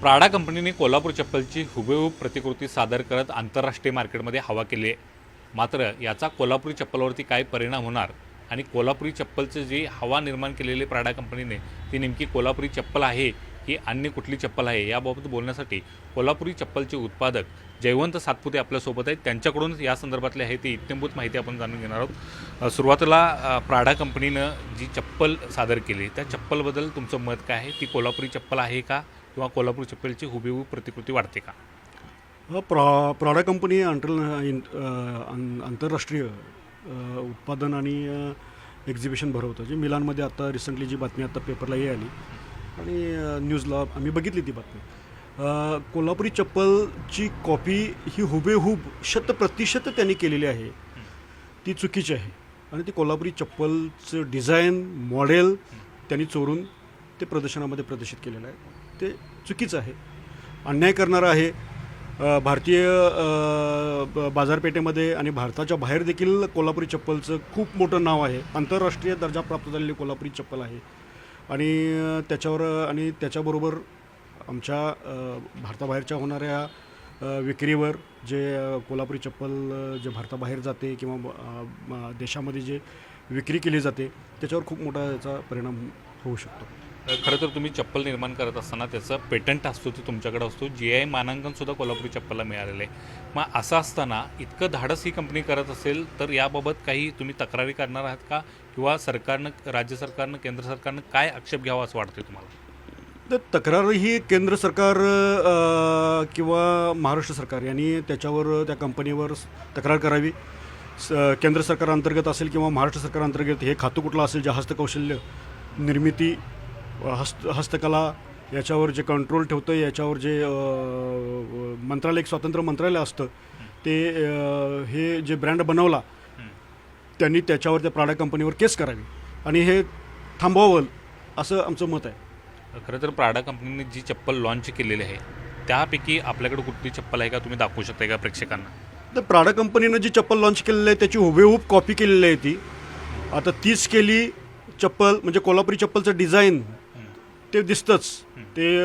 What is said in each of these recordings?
Prada कंपनीने कोल्हापूर चप्पलची हुबेहूब प्रतिकृती सादर करत आंतरराष्ट्रीय मार्केटमध्ये हवा केली आहे. मात्र याचा कोल्हापुरी चप्पलवरती काय परिणाम होणार आणि कोल्हापुरी चप्पलचं जी हवा निर्माण केलेली प्राडा कंपनीने ती नेमकी कोल्हापुरी चप्पल आहे की अन्य कुठली चप्पल आहे याबाबत बोलण्यासाठी कोल्हापुरी चप्पलचे उत्पादक जयवंत सातपुते आपल्यासोबत आहेत. त्यांच्याकडून या संदर्भातली आहे ती इत्यंभूत माहिती आपण जाणून घेणार आहोत. सुरुवातीला प्राडा कंपनीनं जी चप्पल सादर केली त्या चप्पलबद्दल तुमचं मत काय आहे? ती कोल्हापुरी चप्पल आहे का? किंवा कोल्हापूर चप्पलची हुबेहूब प्रतिकृती वाढते का? हा प्रॉ प्रॉडा कंपनी अंतर आंतरराष्ट्रीय उत्पादन आणि एक्झिबिशन भरवतं. जे मिलानमध्ये आता रिसेंटली जी बातमी आता पेपरलाही आली. आणि न्यूजला आम्ही बघितली ती बातमी. कोल्हापुरी चप्पलची कॉपी ही हुबेहूब शतप्रतिशत त्यांनी केलेली आहे. ती चुकीची आहे. आणि ती कोल्हापुरी चप्पलचं डिझाईन मॉडेल त्यांनी चोरून ते प्रदर्शनामध्ये प्रदर्शित केलेलं आहे. ते चुकीचं आहे. अन्याय करणारं आहे. भारतीय ब- बाजारपेठेमध्ये आणि भारताच्या बाहेर देखील कोल्हापुरी चप्पलचं खूप मोठं नाव आहे. आंतरराष्ट्रीय दर्जा प्राप्त झालेली कोल्हापुरी चप्पल आहे. आणि त्याच्यावर आणि त्याच्याबरोबर आमच्या भारताबाहेरच्या होणाऱ्या विक्रीवर जे कोल्हापुरी चप्पल जे भारताबाहेर जाते किंवा देशामध्ये जे विक्री केली जाते त्याच्यावर खूप मोठा याचा परिणाम होऊ शकतो. खरं तर तुम्ही चप्पल निर्माण करत असताना त्याचं पेटंट असतो ते तुमच्याकडे असतो. जी आय मानांकनसुद्धा कोल्हापुरी चप्पलला मिळालेलं आहे. मग असं असताना इतकं धाडस ही कंपनी करत असेल तर याबाबत काही तुम्ही तक्रारी करणार आहात का? किंवा सरकारनं राज्य सरकारनं केंद्र सरकारनं काय आक्षेप घ्यावा असं वाटतं तुम्हाला? तर तक्रार ही केंद्र सरकार किंवा महाराष्ट्र सरकार यांनी त्याच्यावर त्या कंपनीवर तक्रार करावी. स- केंद्र सरकार अंतर्गत असेल किंवा महाराष्ट्र सरकार अंतर्गत हे खातं कुठलं असेल जे हस्तकौशल्य निर्मिती हस्त हस्तकला याच्यावर जे कंट्रोल ठेवतं याच्यावर जे मंत्रालय एक स्वतंत्र मंत्रालय असतं ते हे जे ब्रँड बनवला त्यांनी त्याच्यावर त्या प्राडा कंपनीवर केस करावी. आणि हे थांबवावं असं आमचं मत आहे. खरं तर प्राडा कंपनीने जी चप्पल लॉन्च केलेली आहे त्यापैकी आपल्याकडे कुठली चप्पल आहे का तुम्ही दाखवू शकता का प्रेक्षकांना? तर प्राडा कंपनीनं जी चप्पल लॉन्च केलेली आहे त्याची हुबेहूब कॉपी केलेली आहे ती. आता तीच केली चप्पल म्हणजे कोल्हापुरी चप्पलचं डिझाईन ते दिसतंच. ते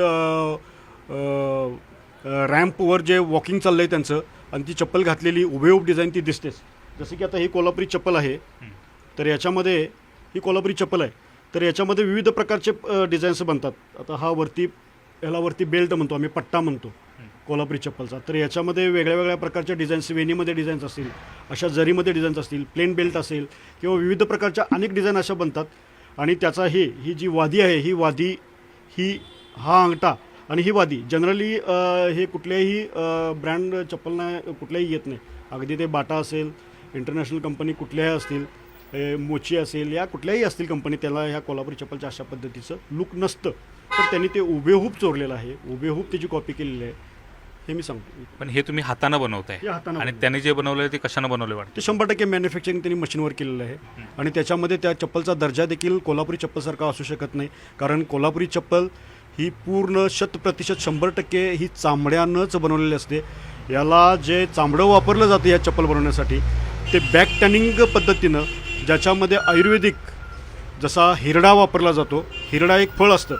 रॅम्पवर जे वॉकिंग चाललं आहे त्यांचं आणि ती चप्पल घातलेली हुबेहूब डिझाईन ती दिसतेच. जसं की आता ही कोल्हापुरी चप्पल आहे. तर याच्यामध्ये ही कोल्हापुरी चप्पल आहे. तर याच्यामध्ये विविध प्रकारचे डिझाईन्स बनतात. आता हा वरती ह्याला वरती बेल्ट म्हणतो आम्ही पट्टा म्हणतो. कोल्हापुरी चप्पलचा. तर याच्यामध्ये वेगळ्या वेगळ्या प्रकारच्या डिझाईन्स वेणीमध्ये डिझाईन्स असतील अशा जरीमध्ये डिझाईन्स असतील प्लेन बेल्ट असेल किंवा विविध प्रकारच्या अनेक डिझाईन अशा बनतात. आणि त्याचा हे ही जी वादी आहे ही वादी ही हा अंगठा आणि ही वादी जनरली हे कुठल्याही ब्रँड चप्पलना कुठल्याही येत नाही. अगदी ते बाटा असेल इंटरनॅशनल कंपनी कुठल्याही असतील मोची असेल या कुठल्याही असतील कंपनी त्याला ह्या कोल्हापुरी चप्पलच्या अशा पद्धतीचं लुक नसतं. तर त्यांनी ते उभेहूब चोरलेलं आहे. उभेहूब त्याची कॉपी केलेली आहे. हे मी सांगतो. पण हे तुम्ही हातानं बनवताय. हे हातानं आणि बनवलंय. त्याने जे बनवलंय ते कशानं बनवले वाटतं? ते शंभर टक्के मॅन्युफॅक्चरिंग त्यांनी मशीनवर केलेलं आहे. आणि त्याच्यामध्ये त्या चप्पलचा दर्जा देखील कोल्हापुरी चप्पलसारखा असू शकत नाही. कारण कोल्हापुरी चप्पल ही पूर्ण शतप्रतिशत शंभर टक्के ही चामड्यानंच बनवलेली असते. याला जे चामडं वापरलं जातं या चप्पल बनवण्यासाठी ते बॅक टॅनिंग पद्धतीनं ज्याच्यामध्ये आयुर्वेदिक जसा हिरडा वापरला जातो हिरडा एक फळ असतं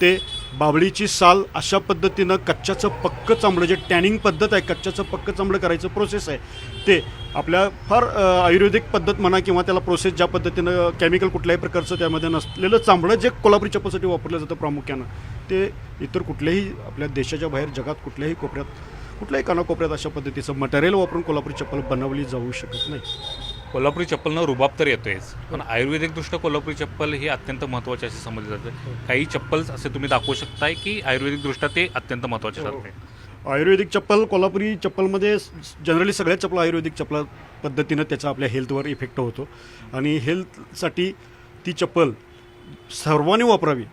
ते बाबळीची साल अशा पद्धतीनं कच्च्याचं पक्क चांबडं जे टॅनिंग पद्धत आहे कच्च्याचं पक्क चांबडं करायचं प्रोसेस आहे ते आपल्या फार आयुर्वेदिक पद्धत म्हणा किंवा त्याला प्रोसेस ज्या पद्धतीनं केमिकल कुठल्याही प्रकारचं त्यामध्ये नसलेलं चांबडं जे कोल्हापुरी चप्पलसाठी वापरलं जातं प्रामुख्यानं ते इतर कुठल्याही आपल्या देशाच्या बाहेर जगात कुठल्याही कोपऱ्यात कुठल्याही कानाकोपऱ्यात अशा पद्धतीचं मटेरियल वापरून कोल्हापुरी चप्पल बनवली जाऊ शकत नाही. कोल्हापुरी चप्पलनं रुबाब तर येतोयच. पण आयुर्वेदिकदृष्ट्या कोल्हापुरी चप्पल ही अत्यंत महत्त्वाची असे समजले जाते. काही चप्पल्स असे तुम्ही दाखवू शकताय की आयुर्वेदिकदृष्ट्या ते अत्यंत महत्त्वाचे ठरते. आयुर्वेदिक चप्पल कोल्हापुरी चप्पलमध्ये जनरली सगळ्या चप्पल आयुर्वेदिक चप्पल पद्धतीनं त्याचा आपल्या हेल्थवर इफेक्ट होतो. आणि हेल्थसाठी ती चप्पल सर्वांनी वापरावी.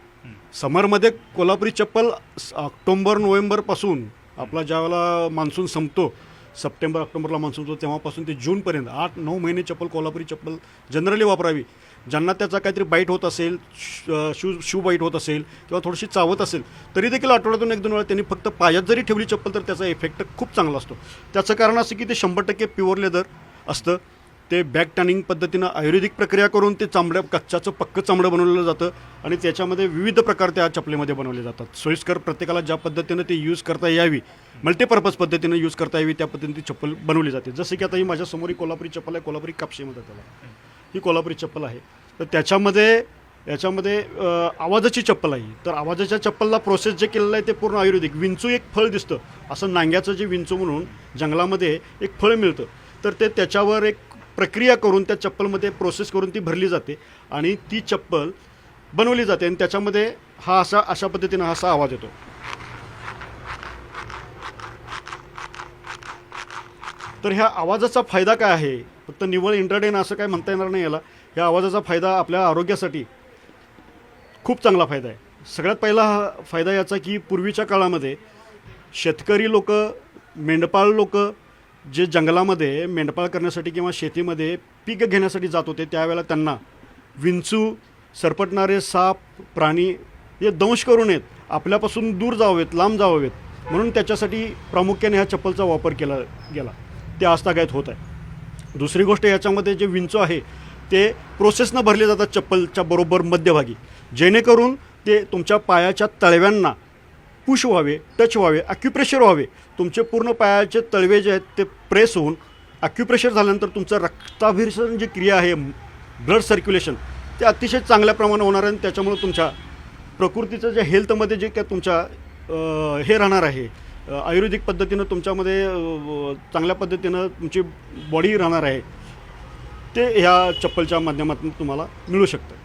समरमध्ये कोल्हापुरी चप्पल ऑक्टोंबर नोव्हेंबरपासून आपला ज्यावेळेला मान्सून संपतो सप्टेंबर ऑक्टोबरला मान्सून होतो तेव्हापासून ते जूनपर्यंत आठ नऊ महिने चप्पल कोल्हापुरी चप्पल जनरली वापरावी. ज्यांना त्याचा काहीतरी बाईट होत असेल श- शू शू बाईट होत असेल किंवा थोडीशी चावत असेल तरी देखील आठवड्यातून एक दोन वेळा त्यांनी फक्त पायात जरी ठेवली चप्पल तर त्याचा इफेक्ट खूप चांगला असतो. त्याचं कारण असं की ते शंभर टक्के प्युअर लेदर असतं. ते बॅक टॅनिंग पद्धतीनं आयुर्वेदिक प्रक्रिया करून ते चांबडं कच्च्याचं पक्कं चांबडं बनवलं जातं आणि त्याच्यामध्ये विविध प्रकार त्या चपलीमध्ये बनवले जातात. सोयीस्कर प्रत्येकाला ज्या पद्धतीनं ते यूज करता यावी मल्टीपर्पज पद्धतीनं यूज करता यावी त्या पद्धतीने ती चप्पल बनवली जाते. जसं की आता ही माझ्यासमोर ही कोल्हापुरी चप्पल आहे कोल्हापुरी कापशीमध्ये त्याला. ही कोल्हापुरी चप्पल आहे. तर त्याच्यामध्ये याच्यामध्ये आवाजाची चप्पल आहे तर आवाजाच्या चप्पलला प्रोसेस जे केलेलं आहे ते पूर्ण आयुर्वेदिक. विंचू एक फळ दिसतं. असं नांग्याचं जे विंचू म्हणून जंगलामध्ये एक फळ मिळतं. तर ते त्याच्यावर एक प्रक्रिया करून त्या चप्पलमध्ये प्रोसेस करून ती भरली जाते आणि ती चप्पल बनवली जाते आणि त्याच्यामध्ये हा असा अशा पद्धतीनं हा असा आवाज येतो. तर ह्या आवाजाचा फायदा काय आहे? फक्त निव्वळ इंटरटेन असं काय म्हणता येणार नाही याला. ह्या आवाजाचा फायदा आपल्या आरोग्यासाठी खूप चांगला फायदा आहे. सगळ्यात पहिला हा फायदा याचा की पूर्वीच्या काळामध्ये शेतकरी लोक मेंढपाळ लोकं जे जंगलामध्ये मेंढपाळ करण्यासाठी किंवा शेतीमध्ये पीक घेण्यासाठी जात होते त्यावेळेला त्यांना विंचू सरपटणारे साप प्राणी हे दंश करू नयेत आपल्यापासून दूर जावेत लांब जावेत म्हणून त्याच्यासाठी प्रामुख्याने ह्या चप्पलचा वापर केला गेला. ते आजतागायत होत आहे. दुसरी गोष्ट याच्यामध्ये जे विंचू आहे ते प्रोसेसनं भरले जातात चप्पलच्या बरोबर मध्यभागी. जेणेकरून ते तुमच्या पायाच्या तळव्यांना पुश व्हावे टच व्हावे ॲक्युप्रेशर व्हावे. तुमचे पूर्ण पायाचे तळवे जे आहेत ते प्रेस होऊन ॲक्युप्रेशर झाल्यानंतर तुमचं रक्ताभिसरण जी क्रिया आहे ब्लड सर्क्युलेशन ते अतिशय चांगल्या प्रमाणात होणार आहे आणि त्याच्यामुळे तुमच्या प्रकृतीचं जे हेल्थमध्ये जे काय तुमच्या हे राहणार आहे. आयुर्वेदिक पद्धतीनं तुमच्यामध्ये चांगल्या पद्धतीनं तुमची बॉडी राहणार आहे. ते ह्या चप्पलच्या माध्यमातून तुम्हाला मिळू शकतं.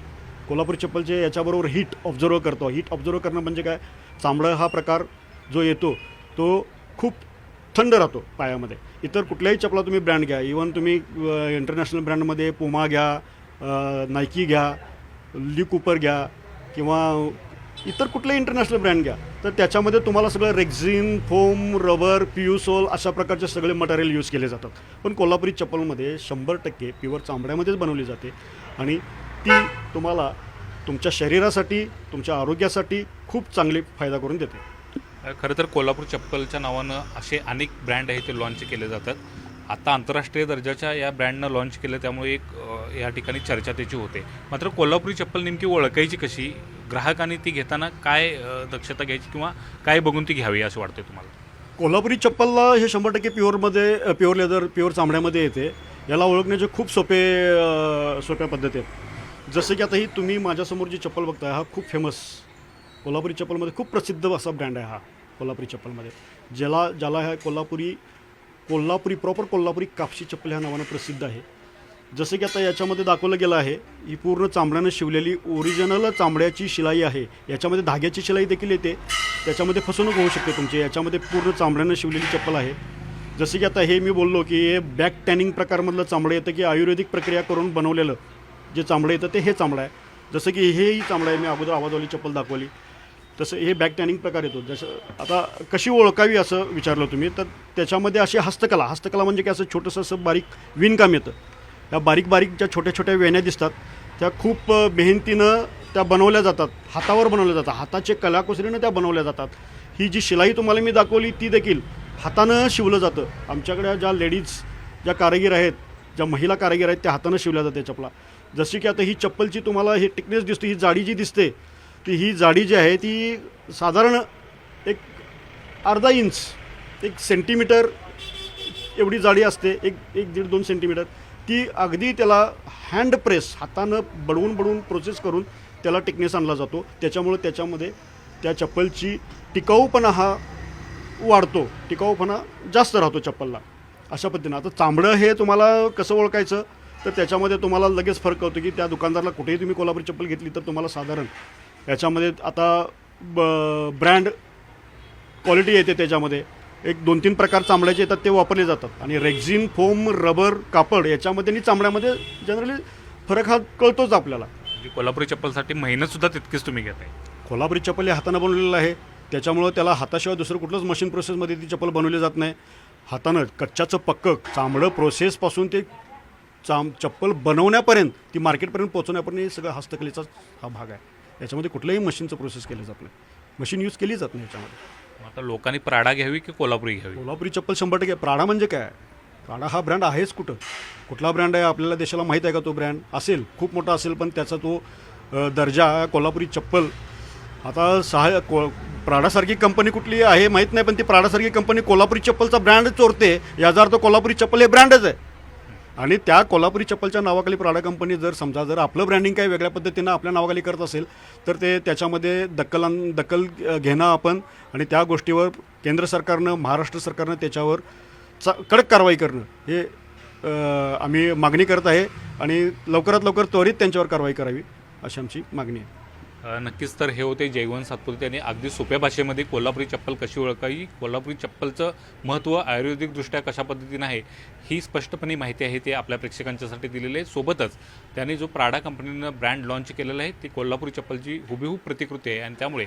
कोल्हापूर चप्पलचे याच्याबरोबर हीट ऑब्झर्व करतो. हीट ऑब्झर्व करणं म्हणजे काय? चांबडं हा प्रकार जो येतो तो खूप थंड राहतो पायामध्ये. इतर कुठल्याही चपला तुम्ही ब्रँड घ्या. इवन तुम्ही इंटरनॅशनल ब्रँडमध्ये पुमा घ्या नायकी घ्या ली कुपर घ्या किंवा इतर कुठलेही इंटरनॅशनल ब्रँड घ्या तर त्याच्यामध्ये तुम्हाला सगळं रेक्झिन फोम रबर पियुसोल अशा प्रकारचे सगळे मटेरियल यूज केले जातात. पण कोल्हापुरी चप्पलमध्ये शंभर टक्के प्युअर चांबड्यामध्येच बनवली जाते आणि ती तुम्हाला तुमच्या शरीरासाठी तुमच्या आरोग्यासाठी खूप चांगली फायदा करून देते. खरं तर कोल्हापूर चप्पलच्या नावानं असे अनेक ब्रँड आहे ते लॉन्च केले जातात. आता आंतरराष्ट्रीय दर्जाच्या या ब्रँडनं लॉन्च केलं त्यामुळे एक या ठिकाणी चर्चा त्याची होते. मात्र कोल्हापुरी चप्पल नेमकी ओळखायची कशी? ग्राहकांनी ती घेताना काय दक्षता घ्यायची किंवा काय बघून ती घ्यावी असं वाटतं तुम्हाला? कोल्हापुरी चप्पलला हे शंभर टक्के प्युअरमध्ये प्युअर लेदर प्युअर चामड्यामध्ये येते. याला ओळखण्याचे खूप सोपे सोप्या पद्धती आहेत. जसं की आता ही तुम्ही माझ्यासमोर जी चप्पल बघताय हा खूप फेमस कोल्हापुरी चप्पलमध्ये खूप प्रसिद्ध असा ब्रँड आहे हा कोल्हापुरी चप्पलमध्ये. ज्याला ज्याला ह्या कोल्हापुरी कोल्हापुरी प्रॉपर कोल्हापुरी कापशी चप्पल ह्या नावानं प्रसिद्ध आहे. जसं की आता याच्यामध्ये दाखवलं गेलं आहे ही पूर्ण चांबड्यानं शिवलेली ओरिजिनल चांबड्याची शिलाई आहे. याच्यामध्ये धाग्याची शिलाई देखील येते. त्याच्यामध्ये फसवणूक होऊ शकते तुमची. याच्यामध्ये पूर्ण चांबड्यानं शिवलेली चप्पल आहे. जसं की आता हे मी बोललो की हे बॅक टॅनिंग प्रकारमधलं चांबडं येतं की आयुर्वेदिक प्रक्रिया करून बनवलेलं. जे चांबडं येतं ते हे चांबडं आहे. जसं की हेही चांबडं आहे मी अगोदर आवाजवाली चप्पल दाखवली. तसं हे बॅक टॅनिंग प्रकार येतो. जसं आता कशी ओळखावी असं विचारलं तुम्ही तर त्याच्यामध्ये अशी हस्तकला हस्तकला म्हणजे की असं छोटंसं असं बारीक विणकाम येतं. ह्या बारीक बारीक ज्या छोट्या छोट्या वेण्या दिसतात त्या खूप मेहनतीनं त्या बनवल्या जातात. हातावर बनवल्या जातात. हाताचे कलाकुसरीनं त्या बनवल्या जातात. ही जी शिलाई तुम्हाला मी दाखवली ती देखील हातानं शिवलं जातं. आमच्याकडे ज्या लेडीज ज्या कारागीर आहेत ज्या महिला कारागीर आहेत त्या हातानं शिवल्या जाते चपला जशी की आता ही चप्पलची तुम्हाला हे टिकनेस दिसते ही जाडी जी दिसते ती ही जाडी जी आहे ती साधारण एक अर्धा इंच एक सेंटीमीटर एवढी जाडी असते एक एक दीड दोन सेंटीमीटर ती अगदी त्याला हँड प्रेस हातानं बडवून बडवून प्रोसेस करून त्याला टिकनेस आणला जातो. त्याच्यामुळे त्याच्यामध्ये त्या चप्पलची टिकाऊपणा हा वाढतो टिकाऊपणा जास्त राहतो चप्पलला. अशा पद्धतीनं. आता चांबडं हे तुम्हाला कसं ओळखायचं? तर त्याच्यामध्ये तुम्हाला लगेच फरक कळतो की त्या दुकानदाराला कुठेही तुम्ही कोल्हापुरी चप्पल घेतली तर तुम्हाला साधारण याच्यामध्ये आता ब ब्रँड क्वालिटी येते त्याच्यामध्ये. एक दोन तीन प्रकार चांबड्याचे येतात ते वापरले जातात. आणि रेक्झिन फोम रबर कापड याच्यामध्ये आणि चांबड्यामध्ये जनरली फरक हा कळतोच आपल्याला. म्हणजे कोल्हापुरी चप्पलसाठी मेहनतसुद्धा तितकीच तुम्ही घेताय. कोल्हापुरी चप्पल हे हातानं बनवलेलं आहे. त्याच्यामुळं त्याला हाताशिवाय दुसरं कुठलंच मशीन प्रोसेसमध्ये ती चप्पल बनवली जात नाही. हातानं कच्च्याचं पक्कं चांबडं प्रोसेसपासून ते चाम चप्पल बनवण्यापर्यंत ती मार्केटपर्यंत पोहोचवण्यापर्यंत हे सगळं हस्तकलेचाच हा भाग आहे. याच्यामध्ये कुठल्याही मशीनचं प्रोसेस केलं जात नाही. मशीन यूज केली जात नाही याच्यामध्ये. आता लोकांनी प्राडा घ्यावी की कोल्हापुरी घ्यावी? कोल्हापुरी चप्पल शंभर टक्के. प्राडा म्हणजे काय? प्राडा हा ब्रँड आहेच कुठं? कुठला ब्रँड आहे आपल्याला देशाला माहीत आहे का तो ब्रँड असेल खूप मोठा असेल पण त्याचा तो दर्जा कोल्हापुरी चप्पल. आता सहा को प्राडासारखी कंपनी कुठली आहे माहीत नाही पण ती प्राडासारखी कंपनी कोल्हापुरी चप्पलचा ब्रँड चोरते. याचा अर्थ कोल्हापुरी चप्पल हे ब्रँडच आहे. आणि त्या कोल्हापुरी चप्पलच्या नावाखाली प्राडा कंपनी जर समजा जर आपलं ब्रँडिंग काही वेगळ्या पद्धतीनं आपल्या नावाखाली करत असेल तर ते त्याच्यामध्ये दक्कल दक्कल घेणं आपण आणि त्या गोष्टीवर केंद्र सरकारनं महाराष्ट्र सरकारनं त्याच्यावर चा कडक कारवाई करणं हे आम्ही मागणी करत आहे आणि लवकरात लवकर त्वरित त्यांच्यावर कारवाई करावी अशी आमची मागणी आहे. नक्कीच तर हे होते जयवंत सातपुते यांनी अगदी सोप्या भाषेमध्ये कोल्हापुरी चप्पल कशी ओळखावी? कोल्हापुरी चप्पलचं महत्त्व आयुर्वेदिकदृष्ट्या कशा पद्धतीनं आहे ही स्पष्टपणे माहिती आहे ते आपल्या प्रेक्षकांच्यासाठी दिलेली आहे. सोबतच त्यांनी जो प्राडा कंपनीनं ब्रँड लॉन्च केलेला आहे ती कोल्हापुरी चप्पलची हुबेहूब प्रतिकृती आहे. आणि त्यामुळे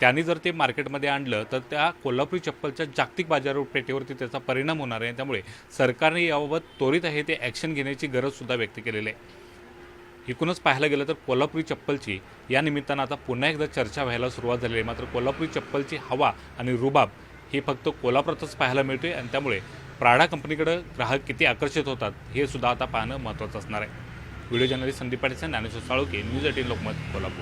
त्यांनी जर ते मार्केटमध्ये आणलं तर त्या कोल्हापुरी चप्पलच्या जागतिक बाजारपेठेवरती त्याचा परिणाम होणार आहे. त्यामुळे सरकारने याबाबत त्वरित आहे ते ॲक्शन घेण्याची गरजसुद्धा व्यक्त केलेली आहे. एकूणच पाहायला गेलं तर कोल्हापुरी चप्पलची या निमित्तानं आता पुन्हा एकदा चर्चा व्हायला सुरुवात झालेली आहे. मात्र कोल्हापुरी चप्पलची हवा आणि रुबाब ही फक्त कोल्हापुरातच पाहायला मिळते आणि त्यामुळे प्राडा कंपनीकडे ग्राहक किती आकर्षित होतात हे सुद्धा आता पाहणं महत्त्वाचं असणार आहे. Video journalist Sandeep Patil Dnyaneshwar Saluke news eighteen Lokmat Kolhapur.